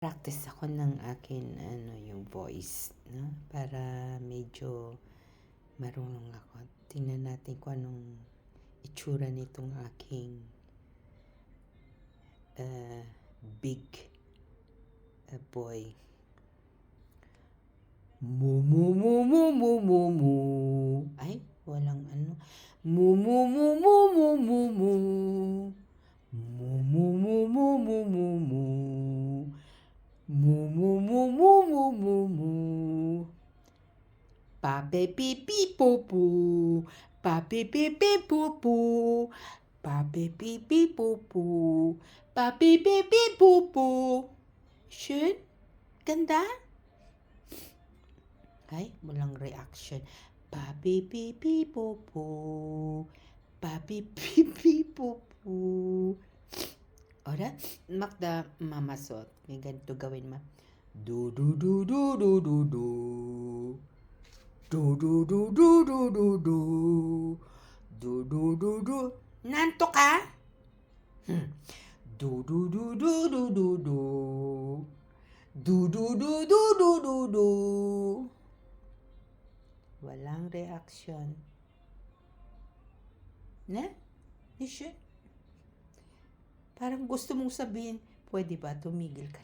Practice ako ng akin ano yung voice, no? Para medyo marunong ako. Tingnan natin kung anong itsura nitong aking uh, big uh, boy. Mu mu mu mu mu mu mu. Ay, walang ano. Mu mu mu mu mu mu mu. Mu mu mu mu. Pape pipi pupu. Pape pipi pupu. Pape pipi pupu. Pape pipi pupu. Schön? Ganda? Ay, walang reaction. Papi pipi pupu. Papi pipi pupu. Ora, Magda mamasot. May ganito gawin ma. Du du du du du du du. Du du du du du du du. Du du du du. Nanto ka? Hmm. Du du du du du du du. Du du du du du du du. Walang reaction. Na? Di siya. Parang gusto mong sabihin, pwede ba tumigil ka?